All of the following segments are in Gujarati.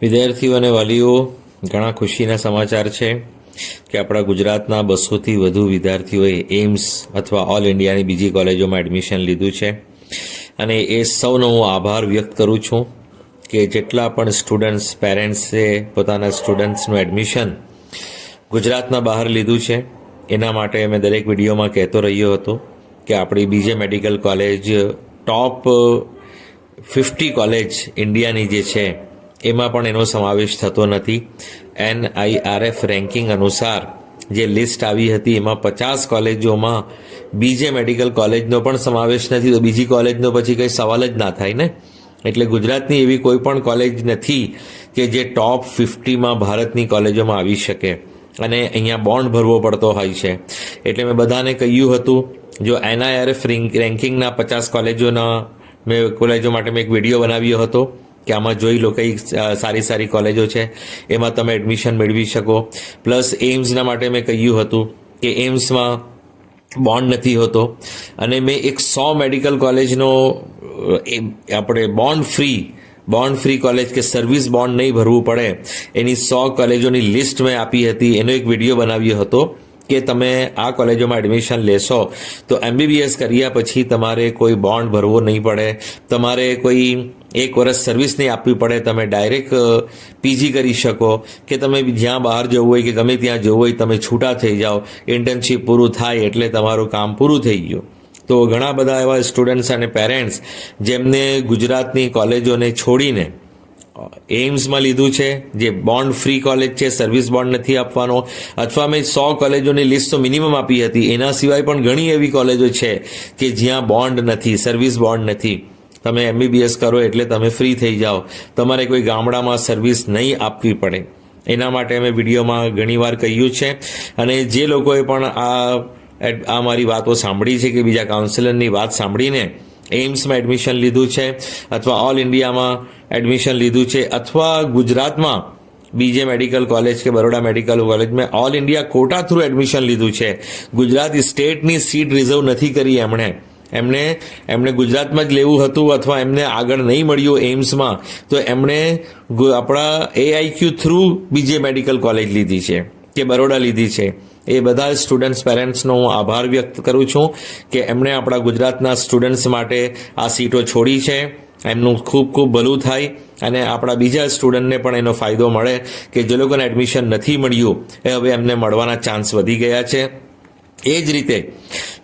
વિદ્યાર્થીઓ અને વાલીઓ, ઘણા ખુશીના સમાચાર છે કે આપણા ગુજરાતના બસોથી વધુ વિદ્યાર્થીઓએ એમ્સ અથવા ઓલ ઇન્ડિયાની બીજી કોલેજોમાં એડમિશન લીધું છે. અને એ સૌનો હું આભાર વ્યક્ત કરું છું કે જેટલા પણ સ્ટુડન્ટ્સ, પેરેન્ટ્સે પોતાના સ્ટુડન્ટ્સનું એડમિશન ગુજરાતના બહાર લીધું છે. એના માટે મેં દરેક વિડીયોમાં કહેતો રહ્યો હતો કે આપણી B J medical college top fifty college ઇન્ડિયાની જે છે એમાં પણ એનો સમાવેશ થતો નથી. એન એફ રેન્કિંગ અનુસાર જે લિસ્ટ આવી હતી, એમાં પચાસ કોલેજોમાં બીજે મેડિકલ કોલેજનો પણ સમાવેશ નથી. તો બીજી કોલેજનો પછી કંઈ સવાલ જ ના થાય ને? એટલે ગુજરાતની એવી કોઈ પણ કોલેજ નથી કે જે ટોપ ફિફ્ટીમાં ભારતની કોલેજોમાં આવી શકે. અને અહીંયા બોન્ડ ભરવો પડતો હોય છે. એટલે મેં બધાને કહ્યું હતું, જો એનઆઈઆરએફ રેન્કિંગના પચાસ કોલેજોના મેં કોલેજો માટે મેં એક વીડિયો બનાવ્યો હતો. કે આમાં જોઈ લો કઈ સારી સારી કોલેજો છે. એમાં તમે એડમિશન મેળવી શકો. પ્લસ એમ્સના માટે મેં કહ્યું હતું કે એમ્સમાં બોન્ડ નથી હોતો. અને મેં એક સો મેડિકલ કોલેજનો આપણે bond free bond free college કે સર્વિસ બોન્ડ નહીં ભરવું પડે. એની સો કોલેજોની લિસ્ટ મેં આપી હતી. એનો એક વીડિયો બનાવ્યો હતો કે તમે આ કોલેજોમાં એડમિશન લેશો. તો એમબીબીએસ કર્યા પછી તમારે કોઈ બોન્ડ ભરવો નહીં પડે. તમારે કોઈ એક વર્ષ સર્વિસ નહીં આપવી પડે, તમે ડાયરેક્ટ પીજી કરી શકો. કે તમે જ્યાં બહાર જવું હોય કે ગમે ત્યાં જવું હોય, તમે છૂટા થઈ જાઓ. ઇન્ટર્નશીપ પૂરું થાય એટલે તમારું કામ પૂરું થઈ ગયું. તો ઘણા બધા એવા સ્ટુડન્ટ્સ અને પેરેન્ટ્સ જેમને ગુજરાતની કોલેજોને છોડીને એમ્સમાં લીધું છે, જે બોન્ડ ફ્રી કોલેજ છે સર્વિસ બોન્ડ નથી આપવાનો, અથવા મેં સો કોલેજોની લિસ્ટ તો મિનિમમ આપી હતી, એના સિવાય પણ ઘણી એવી કોલેજો છે કે જ્યાં બોન્ડ નથી સર્વિસ બોન્ડ નથી. તમે એમબીબીએસ કરો એટલે તમે ફ્રી થઈ જાઓ. તમારે કોઈ ગામડામાં સર્વિસ નહીં આપવી પડે. એના માટે મેં વિડીયોમાં ઘણીવાર કહ્યું છે. અને જે લોકોએ પણ આ આ મારી વાતો સાંભળી છે કે બીજા કાઉન્સિલરની વાત સાંભળીને એમ્સમાં એડમિશન લીધું છે અથવા ઓલ ઇન્ડિયામાં એડમિશન લીધું છે અથવા ગુજરાતમાં બીજે મેડિકલ કોલેજ કે બરોડા મેડિકલ કોલેજમાં all India quota through admission લીધું છે. ગુજરાત સ્ટેટની સીટ રિઝર્વ નથી કરી એમણે. એમને એમણે ગુજરાતમાં જ લેવું હતું અથવા એમને આગળ નહીં મળ્યું એમ્સમાં તો એમણે આપણા AIQ through B J medical college લીધી છે, કે બરોડા લીધી છે. એ બધા સ્ટુડન્ટ્સ, પેરેન્ટ્સનો હું આભાર વ્યક્ત કરું છું કે એમણે આપણા ગુજરાતના સ્ટુડન્ટ્સ માટે આ સીટો છોડી છે. એમનું ખૂબ ખૂબ ભલું થાય અને આપણા બીજા સ્ટુડન્ટને પણ એનો ફાયદો મળે કે જે લોકોને એડમિશન નથી મળ્યું, એ હવે એમને મળવાના ચાન્સ વધી ગયા છે. એ જ રીતે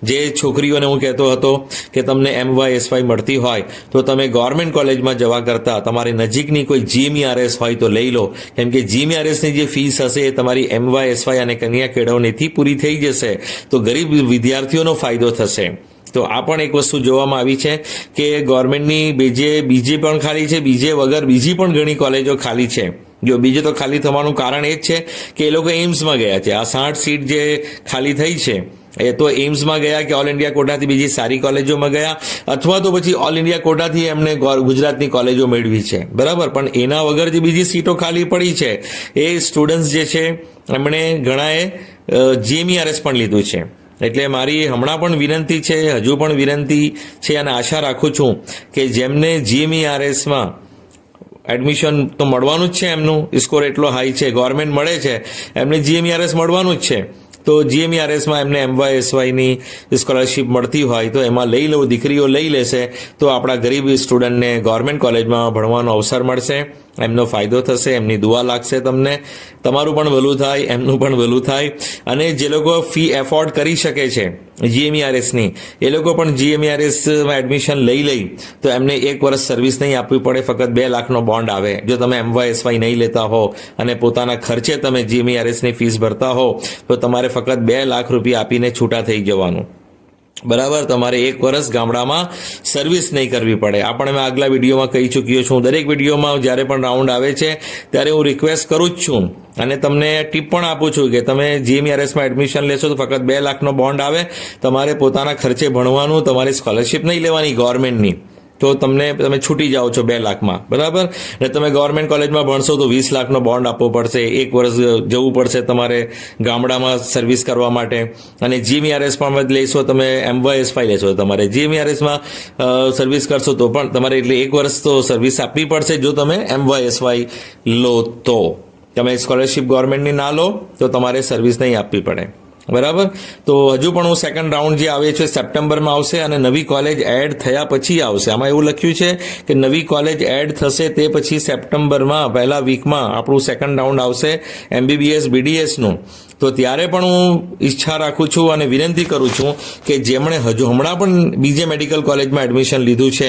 જે છોકરીઓને હું કહેતો હતો કે તમને એમ વાય એસ વાય મળતી હોય, તો તમે ગવર્મેન્ટ કોલેજમાં જવા કરતાં તમારી નજીકની કોઈ જીએમઈઆરએસ હોય તો લઈ લો. કેમ કે જીએમઈઆરએસની જે ફીસ હશે એ તમારી એમ વાય એસ વાય અને કન્યા કેળવણીથી પૂરી થઈ જશે. તો ગરીબ વિદ્યાર્થીઓનો ફાયદો થશે. તો આ પણ એક વસ્તુ જોવામાં આવી છે કે ગવર્મેન્ટની બીજે બીજી પણ ખાલી છે, બીજે વગર બીજી પણ ઘણી કોલેજો ખાલી છે. જો બીજે તો ખાલી થવાનું કારણ એ જ છે કે એ લોકો એમ્સમાં ગયા છે. આ સાઠ સીટ જે ખાલી થઈ છે એ તો એમ્સમાં ગયા કે ઓલ ઇન્ડિયા કોટાથી બીજી સારી કોલેજોમાં ગયા? અથવા તો પછી ઓલ ઇન્ડિયા કોટાથી એમને ગુજરાતની કોલેજો મેળવી છે. બરાબર? પણ એના વગર જે બીજી સીટો ખાલી પડી છે, એ સ્ટુડન્ટ્સ જે છે, એમણે ઘણાએ જીએમઈઆરએસ પણ લીધું છે. એટલે મારી હમણાં પણ વિનંતી છે, હજુ પણ વિનંતી છે અને આશા રાખું છું કે જેમને જીએમઈઆરએસમાં એડમિશન તો મળવાનું જ છે એમનું, સ્કોર એટલો હાઈ છે, ગવર્મેન્ટ મળે છે, એમને જીએમઈઆરએસ મળવાનું જ છે. તો જીએમઈઆરએસમાં એમને એમવાયએસવાયની સ્કોલરશિપ મળતી હોય તો એમાં લઈ લઉં, દીકરીઓ લઈ લેશે, તો આપણા ગરીબ સ્ટુડન્ટને ગવર્મેન્ટ કોલેજમાં ભણવાનો અવસર મળશે. એમનો ફાયદો થશે, એમની દુઆ લાગશે તમને. તમારું પણ ભલું થાય, એમનું પણ ભલું થાય. અને જે લોકો ફી એફોર્ડ કરી શકે છે જીએમઈઆરએસની એ લોકો પણ જીએમઈઆરએસમાં એડમિશન લઈ લઈ, તો એમને એક વર્ષ સર્વિસ નહીં આપવી પડે, ફક્ત બે લાખનો બોન્ડ આવે. જો તમે એમવાયએસવાય નહીં લેતા હો અને પોતાના ખર્ચે તમે જીએમઈઆરએસની ફીસ ભરતા હો, તો તમારે ફક્ત બે લાખ રૂપિયા આપીને છૂટા થઈ જવાનું. બરાબર? તમારે એક વર્ષ ગામડામાં સર્વિસ નહીં કરવી પડે. આ પણ મેં આગલા વિડીયોમાં કહી ચૂક્યો છું. દરેક વિડીયોમાં જ્યારે પણ રાઉન્ડ આવે છે, ત્યારે હું રિક્વેસ્ટ કરું જ છું. અને તમને ટીપ પણ આપું છું કે તમે જીએમઆરએસમાં એડમિશન લેશો તો ફક્ત બે લાખનો બોન્ડ આવે. તમારે પોતાના ખર્ચે ભણવાનું, તમારી સ્કોલરશિપ નહીં લેવાની ગવર્મેન્ટની તો તમને તમે છૂટી જાઓ છો બે લાખમાં, બરાબર? ને તમે ગવર્મેન્ટ કોલેજમાં ભણશો તો વીસ લાખનો બોન્ડ આપવો પડશે, એક વર્ષ જવું પડશે તમારે ગામડામાં સર્વિસ કરવા માટે. અને જીએમઆરએસ પણ લેશો, તમે એમવાયએસ ફાઈ લેશો તમારે. જીએમઆરએસમાં સર્વિસ કરશો તો પણ તમારે એટલે એક વર્ષ તો સર્વિસ આપવી પડશે જો તમે એમવાયએસ વાય લો તો. તમે સ્કોલરશિપ ગવર્મેન્ટની ના લો, તો તમારે સર્વિસ નહીં આપવી પડે. બરાબર? તો હજુ પણ હું સેકન્ડ રાઉન્ડ જે આવે છે સપ્ટેમ્બરમાં આવશે અને નવી કોલેજ એડ થયા પછી આવશે. આમાં એવું લખ્યું છે કે નવી કોલેજ એડ થશે તે પછી સપ્ટેમ્બરમાં પહેલા વીકમાં આપણું સેકન્ડ રાઉન્ડ આવશે એમબીબીએસ બીડીએસનું તો ત્યારે પણ હું ઈચ્છા રાખું છું અને વિનંતી કરું છું કે જેમણે હજુ હમણાં પણ બીજે મેડિકલ કોલેજમાં એડમિશન લીધું છે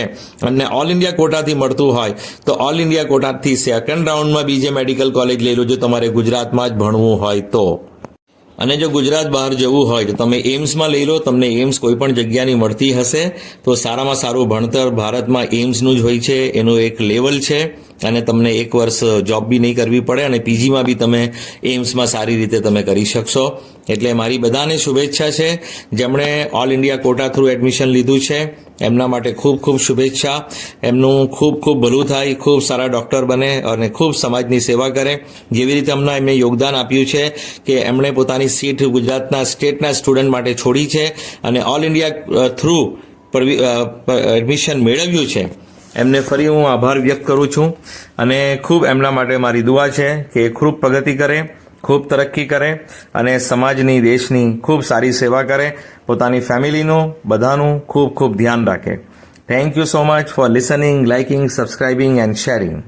અને ઓલ ઇન્ડિયા કોટાથી મળતું હોય, તો ઓલ ઇન્ડિયા કોટાથી સેકન્ડ રાઉન્ડમાં બીજે મેડિકલ કોલેજ લઈ લો જો તમારે ગુજરાતમાં જ ભણવું હોય તો. અને જો ગુજરાત બહાર જવું હોય તો તમે એમ્સમાં લઈ લો, તમને એમ્સ કોઈ પણ જગ્યાની મળતી હશે. તો સારામાં સારું ભણતર ભારતમાં એમ્સનું જ હોય છે, એનું એક લેવલ છે. અને તમને એક વર્ષ જોબ બી નહીં કરવી પડે અને પીજીમાં બી તમે એમ્સમાં સારી રીતે તમે કરી શકશો. એટલે મારી બધાને શુભેચ્છા છે. જેમણે all India quota through admission લીધું છે, એમના માટે ખૂબ ખૂબ શુભેચ્છા. એમનું ખૂબ ખૂબ ભલું થાય, ખૂબ સારા ડૉક્ટર બને અને ખૂબ સમાજની સેવા કરે. જેવી રીતે હમણાં એમને યોગદાન આપ્યું છે કે એમણે પોતાની સીટ ગુજરાતના સ્ટેટના સ્ટુડન્ટ માટે છોડી છે અને ઓલ ઇન્ડિયા થ્રુ એડમિશન મેળવ્યું છે. એમને ફરી હું આભાર વ્યક્ત કરું છું અને ખૂબ એમના માટે મારી દુઆ છે કે ખૂબ પ્રગતિ કરે, ખૂબ તરક્કી કરે અને સમાજની, દેશની ખૂબ સારી સેવા કરે. પોતાની ફેમિલીનું, બધાનું ખૂબ ખૂબ ધ્યાન રાખે. Thank you so much for listening liking subscribing and sharing